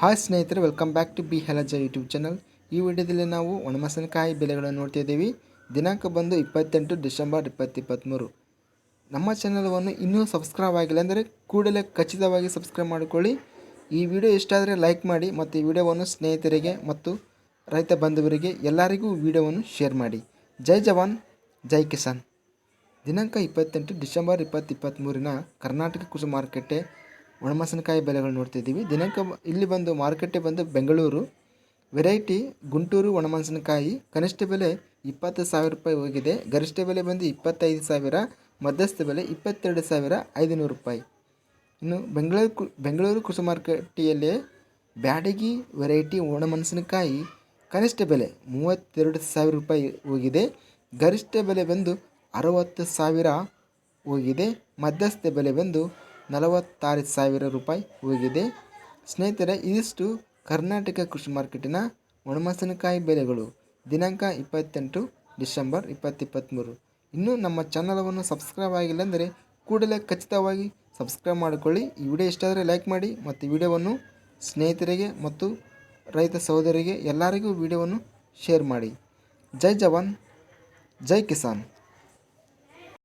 Hi ಸ್ನೇಹಿತರೆ welcome back to B ಹೆಲಜ YouTube channel ಈ ವಿಡಿಯೋದಲ್ಲಿ ನಾವು ಒಣಮೆಣಸಿನಕಾಯಿ ಬೆಲೆಗಳನ್ನು ನೋಡ್ತಾ ಇದ್ದೀವಿ. ದಿನಾಂಕ ಬಂದು ಇಪ್ಪತ್ತೆಂಟು ಡಿಸೆಂಬರ್ ಇಪ್ಪತ್ತಿಪ್ಪತ್ತ್ಮೂರು ನಮ್ಮ ಚಾನಲವನ್ನು ಇನ್ನೂ ಸಬ್ಸ್ಕ್ರೈಬ್ ಆಗಿಲ್ಲ ಅಂದರೆ ಕೂಡಲೇ ಖಚಿತವಾಗಿ ಸಬ್ಸ್ಕ್ರೈಬ್ ಮಾಡಿಕೊಳ್ಳಿ. ಈ ವಿಡಿಯೋ ಇಷ್ಟ ಆದರೆ ಲೈಕ್ ಮಾಡಿ ಮತ್ತು ಈ ವಿಡಿಯೋವನ್ನು ಸ್ನೇಹಿತರಿಗೆ ಮತ್ತು ರೈತ ಬಂಧುವರಿಗೆ ಎಲ್ಲರಿಗೂ ವಿಡಿಯೋವನ್ನು ಶೇರ್ ಮಾಡಿ. ಜೈ ಜವಾನ್, ಜೈ ಕಿಸಾನ್. ದಿನಾಂಕ ಇಪ್ಪತ್ತೆಂಟು ಡಿಸೆಂಬರ್ ಇಪ್ಪತ್ತು ಇಪ್ಪತ್ತ್ಮೂರಿನ ಕರ್ನಾಟಕ ಕೃಷಿ ಮಾರುಕಟ್ಟೆ ಒಣಮೆಣಸಿನಕಾಯಿ ಬೆಲೆಗಳು ನೋಡ್ತಿದ್ದೀವಿ ದಿನಾಂಕ ಇಲ್ಲಿ ಬಂದು ಮಾರುಕಟ್ಟೆ ಬಂದು ಬೆಂಗಳೂರು ವೆರೈಟಿ ಗುಂಟೂರು ಒಣಮೆಣಸಿನಕಾಯಿ ಕನಿಷ್ಠ ಬೆಲೆ ಇಪ್ಪತ್ತು ಸಾವಿರ ರೂಪಾಯಿ ಹೋಗಿದೆ. ಗರಿಷ್ಠ ಬೆಲೆ ಬಂದು ಇಪ್ಪತ್ತೈದು ಸಾವಿರ, ಮಧ್ಯಸ್ಥ ಬೆಲೆ ಇಪ್ಪತ್ತೆರಡು ಸಾವಿರ ಐದುನೂರು ರೂಪಾಯಿ. ಇನ್ನು ಬೆಂಗಳೂರು ಕು- ಬೆಂಗಳೂರು ಕೃಷಿ ಮಾರುಕಟ್ಟೆಯಲ್ಲೇ ಬ್ಯಾಡಗಿ ವೆರೈಟಿ ಒಣಮೆಣಸಿನಕಾಯಿ ಕನಿಷ್ಠ ಬೆಲೆ ಮೂವತ್ತೆರಡು ಸಾವಿರ ರೂಪಾಯಿ ಹೋಗಿದೆ. ಗರಿಷ್ಠ ಬೆಲೆ ಬಂದು ಅರವತ್ತು ಸಾವಿರ ಹೋಗಿದೆ. ಮಧ್ಯಸ್ಥ ಬೆಲೆ ಬಂದು ನಲವತ್ತಾರು ಸಾವಿರ ರೂಪಾಯಿ ಹೋಗಿದೆ. ಸ್ನೇಹಿತರೆ, ಇದಿಷ್ಟು ಕರ್ನಾಟಕ ಕೃಷಿ ಮಾರ್ಕೆಟಿನ ಒಣಮೆಣಸಿನಕಾಯಿ ಬೆಲೆಗಳು. ದಿನಾಂಕ ಇಪ್ಪತ್ತೆಂಟು ಡಿಸೆಂಬರ್ ಇಪ್ಪತ್ತಿಪ್ಪತ್ತ್ಮೂರು ಇನ್ನೂ ನಮ್ಮ ಚಾನಲವನ್ನು ಸಬ್ಸ್ಕ್ರೈಬ್ ಆಗಿಲ್ಲ ಅಂದರೆ ಕೂಡಲೇ ಖಚಿತವಾಗಿ ಸಬ್ಸ್ಕ್ರೈಬ್ ಮಾಡಿಕೊಳ್ಳಿ. ಈ ವಿಡಿಯೋ ಇಷ್ಟ ಆದರೆ ಲೈಕ್ ಮಾಡಿ ಮತ್ತು ವಿಡಿಯೋವನ್ನು ಸ್ನೇಹಿತರಿಗೆ ಮತ್ತು ರೈತ ಸಹೋದರಿಗೆ ಎಲ್ಲರಿಗೂ ವಿಡಿಯೋವನ್ನು ಶೇರ್ ಮಾಡಿ. ಜೈ ಜವಾನ್, ಜೈ ಕಿಸಾನ್.